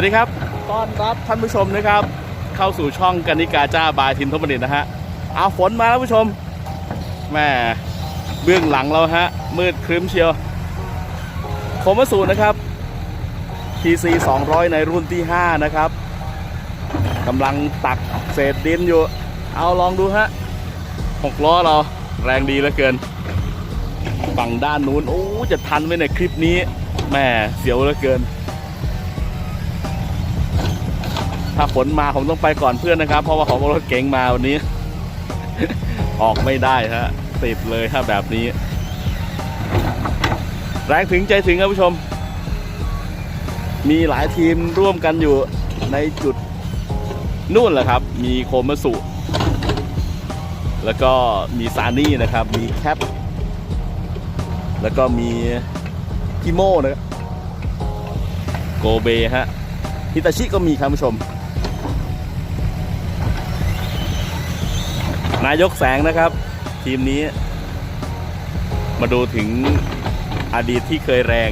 วัสดีครับ ต้อนรับท่านผู้ชมนะครับ เข้าสู่ช่องกนิกาจ้าบายทินทบดิตนะฮะ เอาฝนมาแล้วผู้ชมแม่เบื้องหลังเราฮะ มืดครึ้มเชียวโคมาสูนะครับ TC 200 ในรุ่นที่ 5 นะครับกำลังตักเศษดินอยู่ เอาลองดูฮะหกล้อเราแรงดีเหลือเกิน ฝั่งด้านนู้น โอ้ จะทันไหมในยคลิปนี้แม่เสียวเหลือเกิน ถ้าฝนมาผมต้องไปก่อนเพื่อนนะครับ เพราะว่าของรถเก๋งมาวันนี้ ออกไม่ได้ฮะติดเลยถ้าแบบนี้ แรงถึงใจถึงครับผู้ชม มีหลายทีมร่วมกันอยู่ในจุดนู่นแหละครับ มีโคมสุ แล้วก็มีซานี่นะครับ มีแคป แล้วก็มีกิโมนะครับโกเบฮะฮิตาชิก็มีครับผู้ชม นายกแสงนะครับ ทีมนี้ มาดูถึงอดีตที่เคยแรง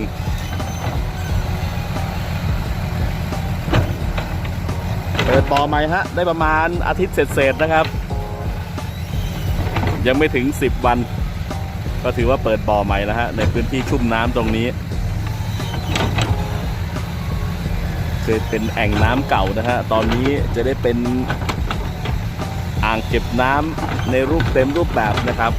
เปิดต่อใหม่ฮะ ได้ประมาณอาทิตย์เศษๆนะครับ ยังไม่ถึง 10 วัน ก็ถือว่าเปิดบ่อใหม่แล้วฮะ ในพื้นที่ชุ่มน้ำตรงนี้เคยเป็นแอ่งน้ำเก่านะฮะ ตอนนี้จะได้เป็น อ่างเก็บน้ำในรูปเต็มรูปแบบนะครับ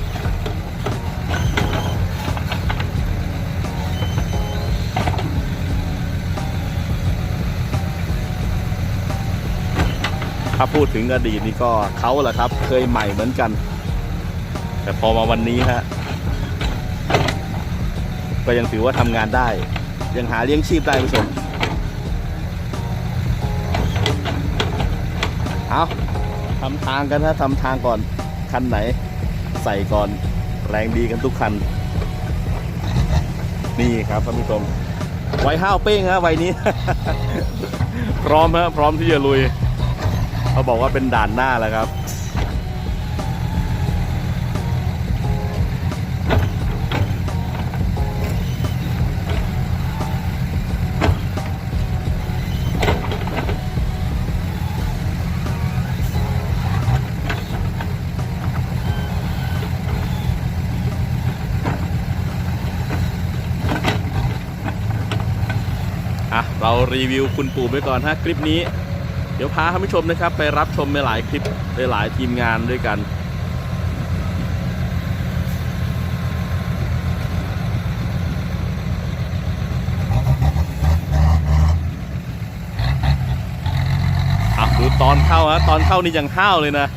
ถ้าพูดถึงอดีตนี่ก็เขาแหละครับ เคยใหม่เหมือนกัน แต่พอมาวันนี้ฮะก็ยังถือว่าทำงานได้ ยังหาเลี้ยงชีพได้ผู้ชมเอา ทำทางกันนะทำทางก่อน คันไหน ใส่ก่อนแรงดีกันทุกคัน นี่ครับท่านผู้ชมไวห้าวเป้งฮะไวนี้ พร้อมฮะพร้อมที่จะลุย เขาบอกว่าเป็นด่านหน้าแล้วครับ เรารีวิวคุณปู่ไปก่อนฮะคลิปนี้ เดี๋ยวพาท่านผู้ชมนะครับ ไปรับชมในหลายคลิปในหลายทีมงานด้วยกัน อะดูตอนเข้าฮะตอนเข้านี่ยังห้าวเลยนะ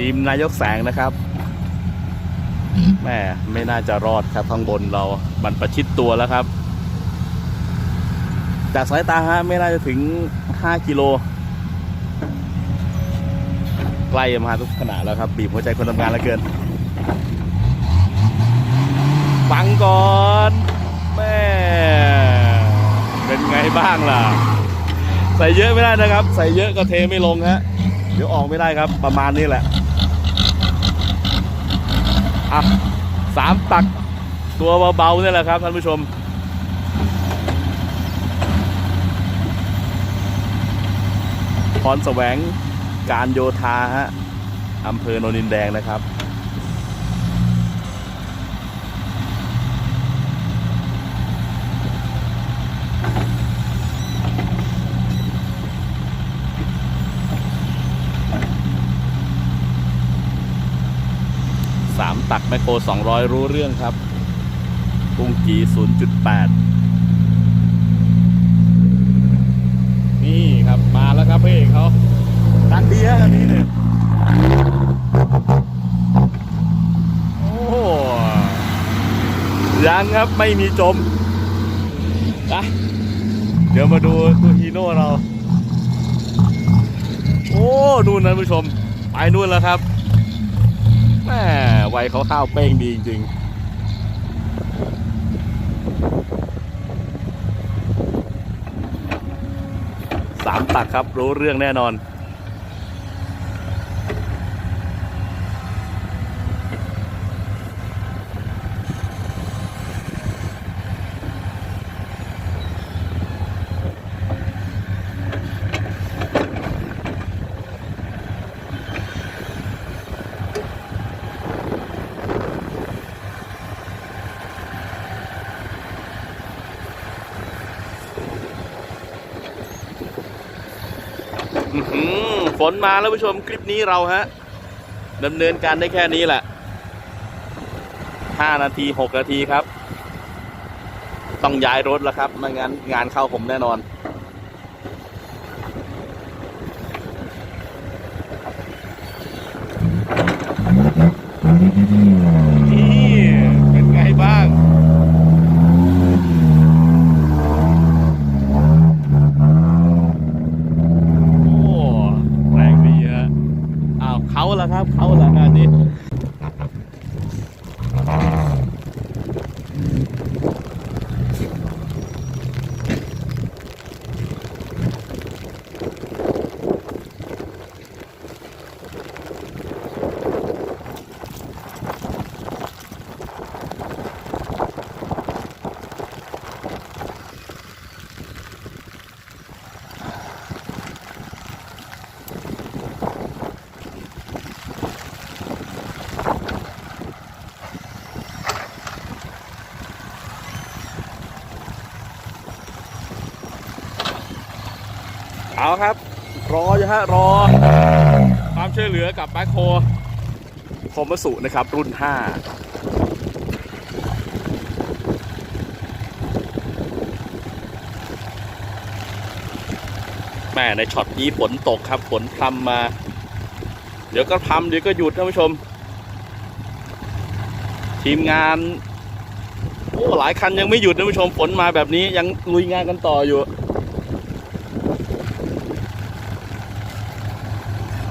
ทีมนายกแสงนะครับแม่ไม่น่าจะรอดครับข้างบนเรามันประชิดตัวแล้วครับ จากสายตาฮะไม่น่าจะถึง 5 กิโลใกล้มาทุกขณะแล้วครับ บีบหัวใจคนทำงานแล้วเกิน ฟังก่อนแม่เป็นไงบ้างล่ะ ใส่เยอะไม่ได้นะครับ ใส่เยอะก็เทไม่ลงฮะเดี๋ยวออกไม่ได้ครับประมาณนี้แหละ อะสามตักตัวเบาๆนี่แหละครับท่านผู้ชม พรแสวงการโยธาฮะอำเภอโนนินแดงนะครับ สามตักแมโคร 200 รู้เรื่องครับกุ้งกี0.8 นี่ครับมาแล้วครับพี่เอกเขาดันดีฮะอันนี้เนี่ยโอ้ยังครับไม่มีจมนะเดี๋ยวมาดูตัวฮีโน่เรา โอ้นู่นนะผู้ชม ไปนู่นแล้วครับ แม่ไวเขาข้าวเป้งดีจริงๆสามตักครับรู้เรื่องแน่นอน ฝนมาแล้วผู้ชมคลิปนี้เราฮะดำเนินการได้แค่นี้แหละ5นาที6นาทีครับ ต้องย้ายรถแล้วครับ ไม่งั้นงานเข้าผมแน่นอนเป็นไงบ้าง โอ้แรงดีฮะอ้าว เขาละครับ เขาละงานนี้ เอาครับ รออยู่ฮะรอ ความช่วยเหลือกับแบ็คโฮคอมสุนะครับ รุ่น 5แม่ในช็อตนี้ฝนตกครับฝนพรำมา เดี๋ยวก็พรำเดี๋ยวก็หยุดท่านผู้ชม ทีมงานโอ้หลายคันยังไม่หยุดท่านผู้ชมฝนมาแบบนี้ยังลุยงานกันต่ออยู่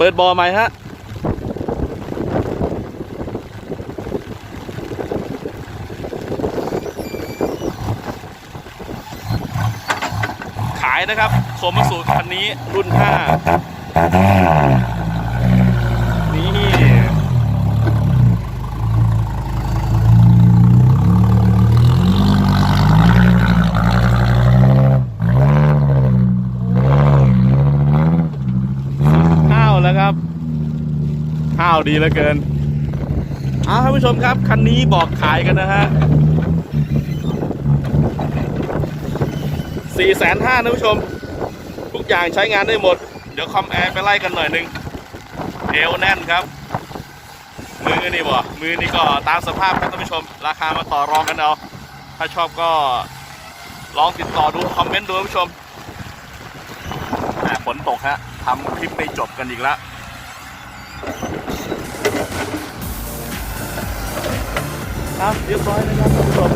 เปิดบอไหมฮะขายนะครับโคมสูตรคันนี้รุ่น 5 นี่ ข้าวแล้วครับ ข้าว ดีเหลือเกินเอาท่านผู้ชมครับ คันนี้บอกขายกันนะฮะสี่แสนห้าท่านผู้ชม ทุกอย่างใช้งานได้หมด เดี๋ยวคอมแอร์ไปไล่กันหน่อยหนึงเอวแน่นครับ มือนี่บ่ มือนี่ก็ตามสภาพครับท่านผู้ชม ราคามาต่อรองกันเอา ถ้าชอบก็ลองติดต่อดูคอมเมนต์ดูท่านผู้ชมฝนตกฮะทำคลิปไม่จบกันอีกแล้ว ครับเรียบร้อยนะครับท่านผู้ชม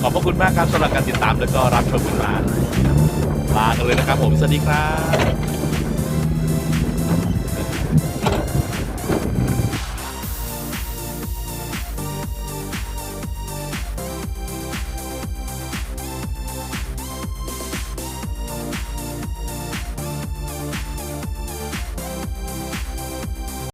ขอบพระคุณมากครับสำหรับการติดตามแล้วก็รับชมเวลาลากันเลยนะครับผม สวัสดีครับ